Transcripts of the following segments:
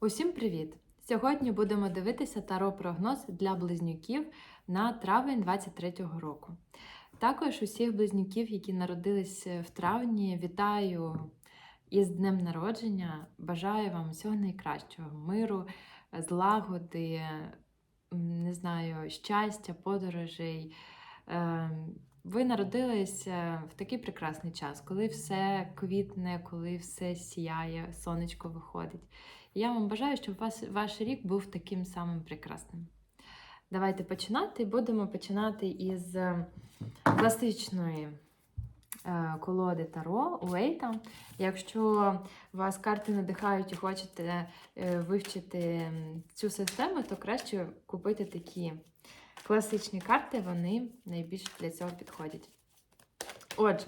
Усім привіт! Сьогодні будемо дивитися таро прогноз для близнюків на травень 23-го року. Також усіх близнюків, які народились в травні, вітаю із днем народження. Бажаю вам всього найкращого, миру, злагоди, не знаю, щастя, подорожей. Ви народились е, в такий прекрасний час, коли все квітне, коли все сіяє, сонечко виходить. І Я вам бажаю, щоб вас, ваш рік був таким самим прекрасним. Давайте починати. Будемо починати із е, класичної е, колоди Таро Уейта. Якщо вас карти надихають і хочете е, вивчити цю систему, то краще купити такі класичні карти, вони найбільш для цього підходять. Отже,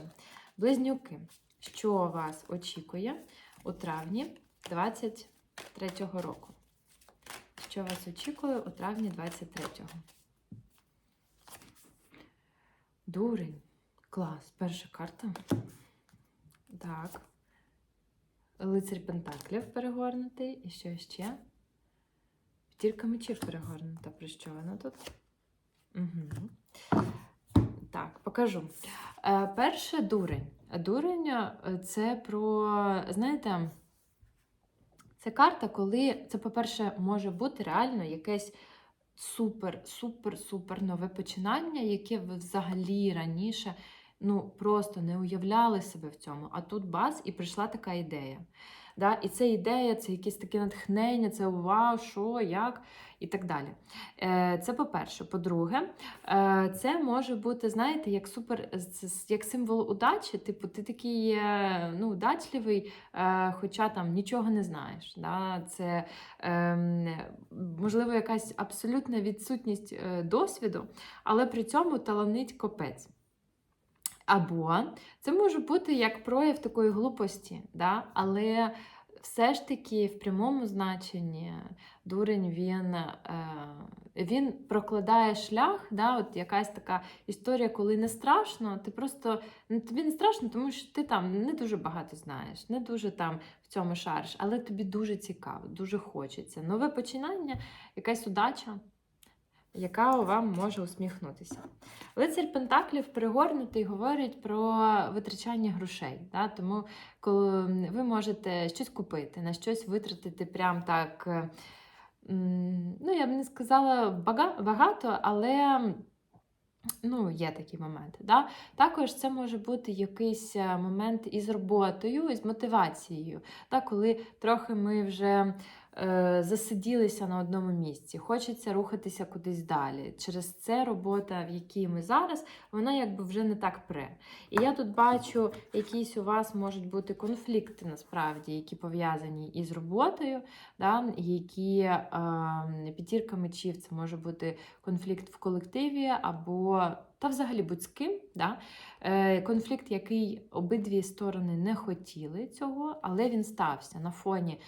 близнюки, що вас очікує у травні 23-го року? Що вас очікує у травні 23-го? Дурень. Клас. Перша карта. Так. Лицарь Пентаклів перегорнутий. І що ще? П'ятірка мечів перегорнута. Про що вона тут? Угу. Так, покажу. Е, перше дурень. Дурень е, це про, знаєте, це карта, коли це, по-перше, може бути реально якесь супер, супер, супер нове починання, яке ви взагалі раніше ну, просто не уявляли себе в цьому. А тут бац, і прийшла така ідея. Да? І це ідея, це якесь таке натхнення, це вау, що, як і так далі. Е, Це по-перше. По-друге, е, це може бути, знаєте, як супер, як символ удачі. Типу, ти такий е, ну, удачливий, хоча там нічого не знаєш. Да? Це ем, можливо якась абсолютна відсутність досвіду, але при цьому таланить копець. Або це може бути як прояв такої глупості, да? але все ж таки в прямому значенні дурень він, е, він прокладає шлях, да? от якась така історія, коли не страшно, ти просто ну, тобі не страшно, тому що ти там не дуже багато знаєш, не дуже там в цьому шариш, але тобі дуже цікаво, дуже хочеться. Нове починання, якась удача яка вам може усміхнутися. Лицар Пентаклів перегорнутий говорить про витрачання грошей. Да? Тому коли ви можете щось купити, на щось витратити прям так, е, ну, я б не сказала багато, але. Ну, є такі моменти. Да? Також це може бути якийсь е, момент із роботою, із мотивацією, да? коли трохи ми вже засиділися на одному місці, хочеться рухатися кудись далі. Через це робота, в якій ми зараз, вона якби вже не так пре. І я тут бачу, якісь у вас можуть бути конфлікти насправді, які пов'язані із роботою, да? які е, п'ятірка мечів, це може бути конфлікт в колективі або та взагалі будь з ким. Да? Е, конфлікт, який обидві сторони не хотіли цього, але він стався на фоні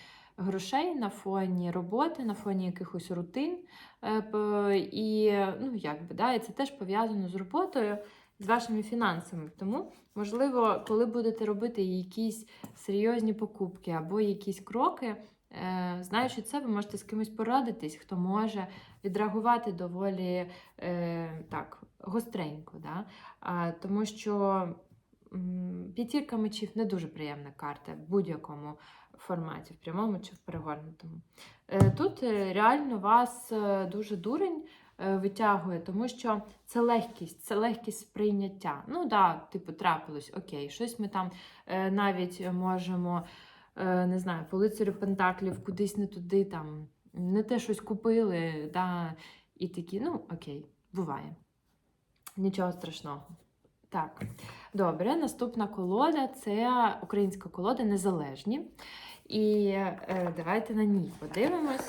грошей, на фоні роботи, на фоні якихось рутин. Е, і, ну, якби, да? і це теж пов'язано з роботою. З вашими фінансами. Тому, можливо, коли будете робити якісь серйозні покупки або якісь кроки, е, знаючи це, ви можете з кимось порадитись, хто може відреагувати доволі е, так, гостренько. Да? Тому що п'ятірка мечів не дуже приємна карта в будь-якому форматі, в прямому чи в перегорнутому. Е, тут е, реально вас е, дуже дурень витягує, тому що це легкість, це легкість сприйняття. Ну да, типу, трапилось, окей, щось ми там навіть можемо, не знаю, по Пентаклів кудись не туди, там, не те щось купили, да, і такі, ну окей, буває. Нічого страшного. Так, добре, наступна колода це українська колода Незалежні. І е, давайте на ній подивимось,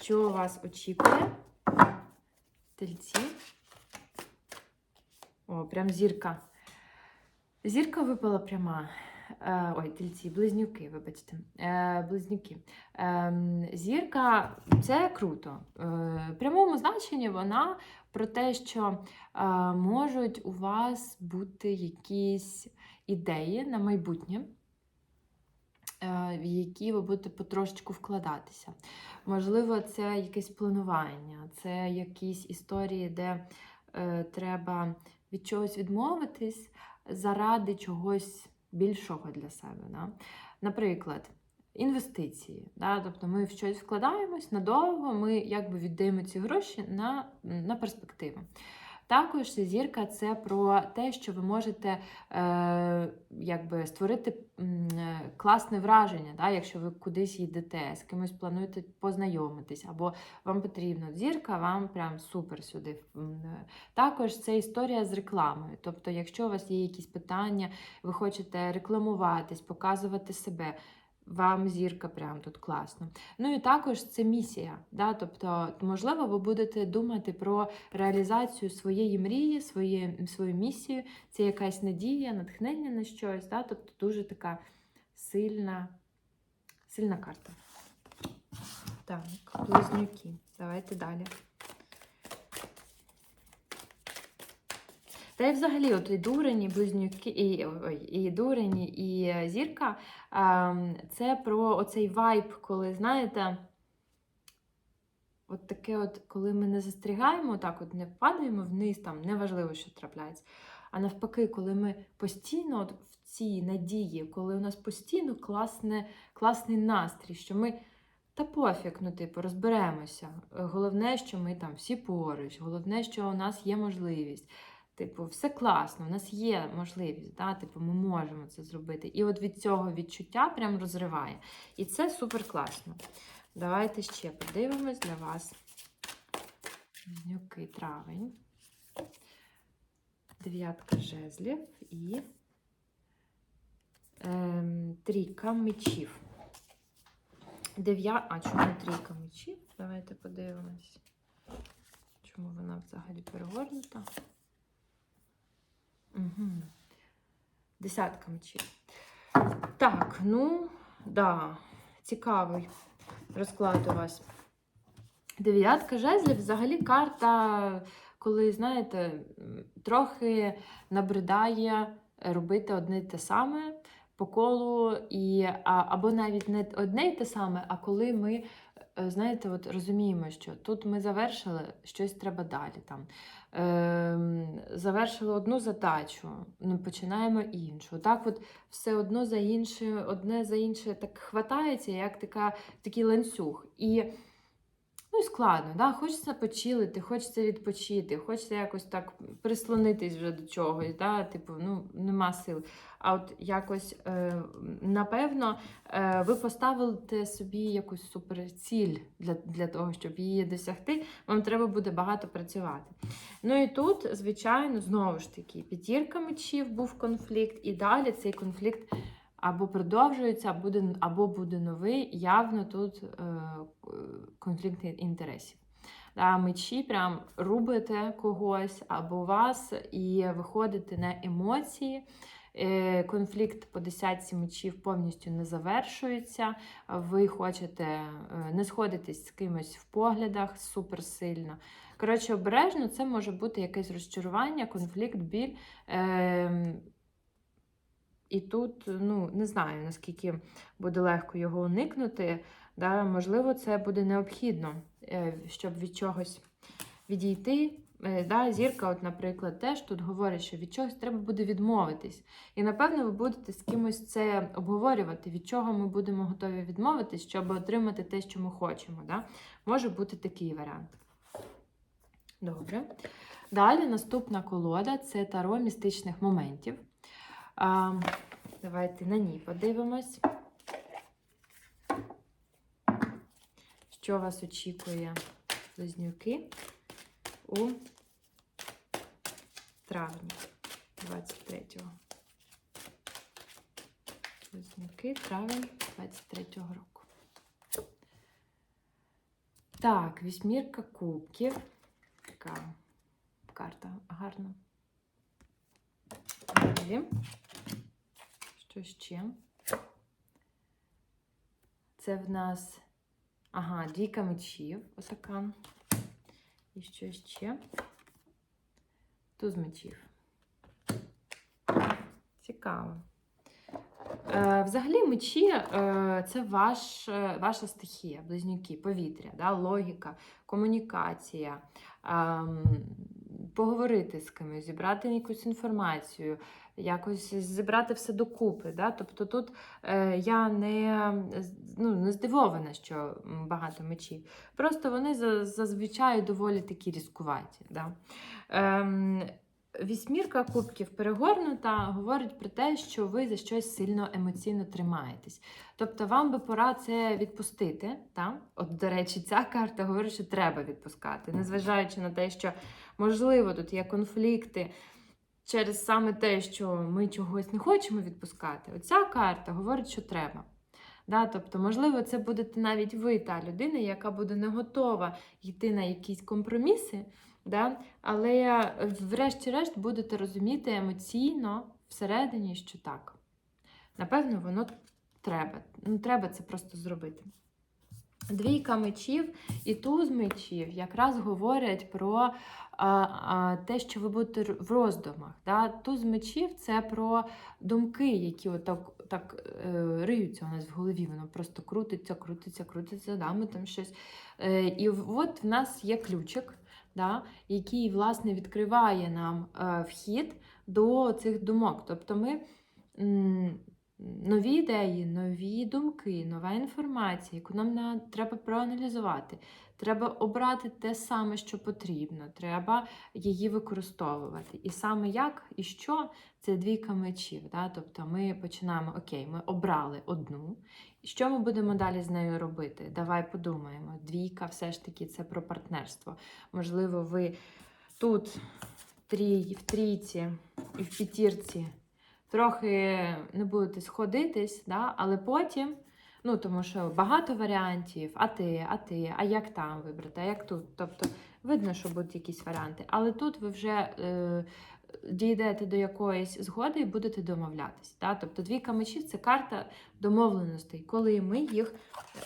що вас очікує. Тельці. О, прям зірка. Зірка випала пряма. Е, ой, тельці, близнюки, вибачте. Е, близнюки. Е, зірка це круто. Е, в прямому значенні вона про те, що можуть у вас бути якісь ідеї на майбутнє. в які ви будете потрошечку вкладатися. Можливо, це якесь планування, це якісь історії, де е, треба від чогось відмовитись заради чогось більшого для себе. Да? Наприклад, інвестиції. Да? Тобто ми в щось вкладаємось надовго, ми якби віддаємо ці гроші на, на перспективу. Також зірка це про те, що ви можете е, якби створити класне враження, да, якщо ви кудись їдете, з кимось плануєте познайомитись, або вам потрібно зірка, вам прям супер сюди. Е. Також це історія з рекламою. Тобто, якщо у вас є якісь питання, ви хочете рекламуватись, показувати себе. Вам зірка прям тут класно. Ну і також це місія. Да? Тобто, можливо, ви будете думати про реалізацію своєї мрії, своє, свою місію. Це якась надія, натхнення на щось. Да? Тобто дуже така сильна, сильна карта. Так, близнюки. Давайте далі. Та й взагалі, от і дурені, близнюки, і, ой, і дурені, і е, зірка. ем, Це про оцей вайб, коли, знаєте, от таке, от, коли ми не застрягаємо, так от не впадаємо вниз, там неважливо, що трапляється. А навпаки, коли ми постійно от в цій надії, коли у нас постійно класне, класний настрій, що ми. Та пофіг, ну, типу, розберемося. Головне, що ми там всі поруч, головне, що у нас є можливість. Типу, все класно, у нас є можливість, да? типу, ми можемо це зробити. І от від цього відчуття прям розриває. І це супер класно. Давайте ще подивимось для вас. Близнюки травень. Дев'ятка жезлів і ем, трійка мечів. Дев'я... А чому трійка мечів? Давайте подивимось. Чому вона взагалі перегорнута? Угу. Десятка мечів. Так, ну, да, цікавий розклад у вас. Дев'ятка жезлів взагалі карта, коли, знаєте, трохи набридає робити одне й те саме по колу, і, або навіть не одне й те саме, а коли ми, знаєте, от розуміємо, що тут ми завершили, щось треба далі. Там. Е, завершили одну задачу, ну, починаємо іншу. Так от все одно за інше, одне за інше так хватається, як така, такий ланцюг. І Ну і складно, да? хочеться почилити, хочеться відпочити, хочеться якось так прислонитись вже до чогось, да? типу, ну, нема сил. А от якось, е, напевно, е, ви поставите собі якусь суперціль для, для того, щоб її досягти, вам треба буде багато працювати. Ну і тут, звичайно, знову ж таки, п'ятірка мечів був конфлікт, і далі цей конфлікт або продовжується, або буде, або буде новий, явно тут е, конфлікт інтересів. Да, мечі прям рубите когось або вас і виходите на емоції. Е, конфлікт по десятці мечів повністю не завершується. Ви хочете е, не сходитись з кимось в поглядах суперсильно. Коротше, обережно, це може бути якесь розчарування, конфлікт, біль. І тут, ну, не знаю, наскільки буде легко його уникнути. Да? Можливо, це буде необхідно, е, щоб від чогось відійти. Е, да? Зірка, от, наприклад, теж тут говорить, що від чогось треба буде відмовитись. І, напевно, ви будете з кимось це обговорювати, від чого ми будемо готові відмовитись, щоб отримати те, що ми хочемо. Да? Може бути такий варіант. Добре. Далі наступна колода це таро містичних моментів. А, Давайте на ній подивимось, що вас очікує близнюки у травні 23-го. Близнюки травень 23-го року. Так, вісьмірка кубків. Така карта гарна. Далі. Що ще? Це в нас, ага, двійка мечів, отака. І що ще? Туз мечів. Цікаво. Е, взагалі, мечі е, це ваш, е, ваша стихія, близнюки, повітря, да, логіка, комунікація, ем, поговорити з кимось, зібрати якусь інформацію, якось зібрати все докупи. Да? Тобто тут е, я не, ну, не здивована, що багато мечів. Просто вони зазвичай доволі такі різкуваті. Да? Ем, Вісьмірка кубків перегорнута говорить про те, що ви за щось сильно емоційно тримаєтесь. Тобто вам би пора це відпустити. Та? От, до речі, ця карта говорить, що треба відпускати, незважаючи на те, що можливо тут є конфлікти через саме те, що ми чогось не хочемо відпускати. Оця карта говорить, що треба. Да, тобто, можливо, це будете навіть ви, та людина, яка буде не готова йти на якісь компроміси, да, але е, врешті-решт будете розуміти емоційно всередині, що так. Напевно, воно треба. Ну, треба це просто зробити. Двійка мечів і туз мечів якраз говорять про а, а, те, що ви будете в роздумах. Да? Туз мечів це про думки, які отак так, е, риються у нас в голові. Воно просто крутиться, крутиться, крутиться, да? ми там щось. Е, і от в нас є ключик, да? який, власне, відкриває нам е, вхід до цих думок. Тобто ми. Нові ідеї, нові думки, нова інформація, яку нам треба проаналізувати. Треба обрати те саме, що потрібно, треба її використовувати. І саме як і що це двійка мечів. Да? Тобто ми починаємо, окей, ми обрали одну. Що ми будемо далі з нею робити? Давай подумаємо. Двійка все ж таки це про партнерство. Можливо, ви тут в трійці і в п'ятірці трохи не будете сходитись, да? але потім. Ну, тому що багато варіантів, а ти, а ти, а як там вибрати, а як тут. Тобто видно, що будуть якісь варіанти. Але тут ви вже е, дійдете до якоїсь згоди і будете домовлятись. Да? Тобто двійка мечів це карта домовленостей, коли ми їх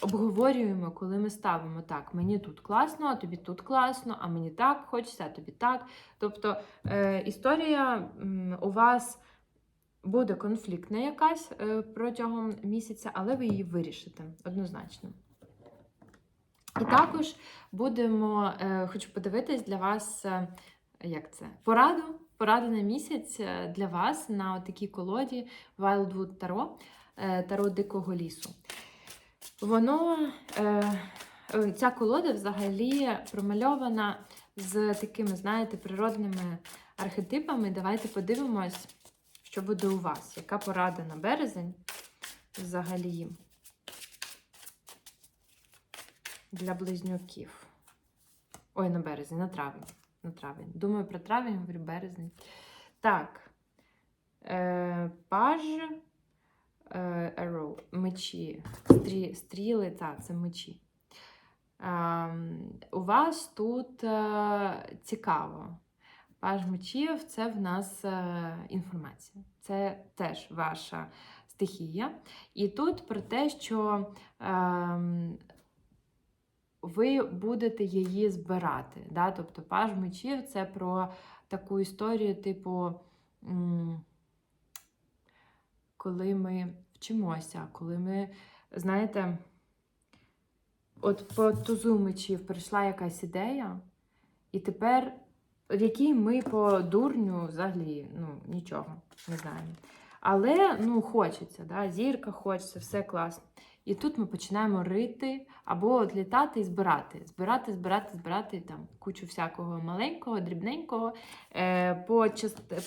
обговорюємо, коли ми ставимо так, мені тут класно, а тобі тут класно, а мені так хочеться, а тобі так. Тобто е, історія м, у вас буде конфліктна якась е, протягом місяця, але ви її вирішите однозначно. І також будемо, е, хочу подивитись для вас, е, як це, пораду, пораду на місяць для вас на такій колоді Wildwood Tarot, Таро Дикого лісу. Воно, ця колода взагалі промальована з такими, знаєте, природними архетипами. Давайте подивимось, що буде у вас. Яка порада на березень взагалі для близнюків? Ой, на березень, на травень. На травень. Думаю про травень, говорю березень. Так. Е, паж. Е, arrow, мечі, стрі, стріли, та, це мечі. Ем, у вас тут е, цікаво. Паж мечів це в нас е, інформація. Це теж ваша стихія. І тут про те, що ем, ви будете її збирати. Да? Тобто паж мечів це про таку історію, типу, коли ми вчимося, коли ми, знаєте, от по тузу мечів прийшла якась ідея, і тепер в якій ми по дурню взагалі ну, нічого не знаємо. Але ну, хочеться, да? зірка хочеться, все класно. І тут ми починаємо рити або от літати і збирати. Збирати, збирати, збирати там кучу всякого маленького, дрібненького. Е, по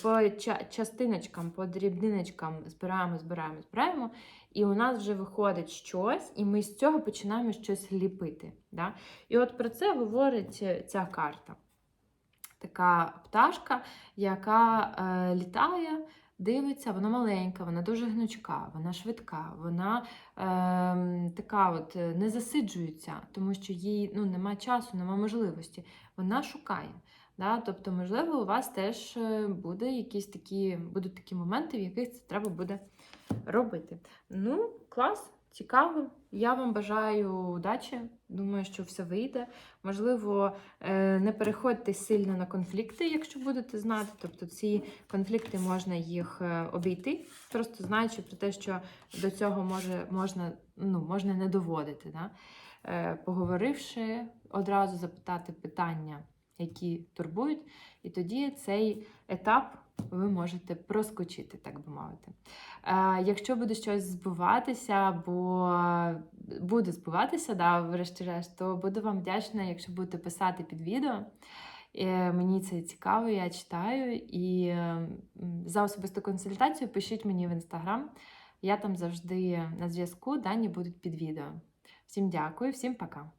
по ча- частиночкам, по дрібниночкам збираємо, збираємо, збираємо. І у нас вже виходить щось, і ми з цього починаємо щось ліпити. Да? І от про це говорить ця карта. Така пташка, яка е, літає, дивиться, вона маленька, вона дуже гнучка, вона швидка, вона е, така от е, не засиджується, тому що їй ну, нема часу, нема можливості. Вона шукає. Да? Тобто, можливо, у вас теж е, буде якісь такі, будуть такі моменти, в яких це треба буде робити. Ну, клас, цікаво. Я вам бажаю удачі. Думаю, що все вийде. Можливо, е, не переходьте сильно на конфлікти, якщо будете знати. Тобто ці конфлікти можна їх е, обійти, просто знаючи про те, що до цього може, можна, ну, можна не доводити. Да? Е, Поговоривши, одразу запитати питання, які турбують, і тоді цей етап ви можете проскочити, так би мовити. Е, Якщо буде щось збуватися, або буде збуватися, да, врешті-решт, то буду вам вдячна, якщо будете писати під відео. Е, Мені це цікаво, я читаю. І е, за особисту консультацію пишіть мені в інстаграм. Я там завжди на зв'язку, дані будуть під відео. Всім дякую, всім пока.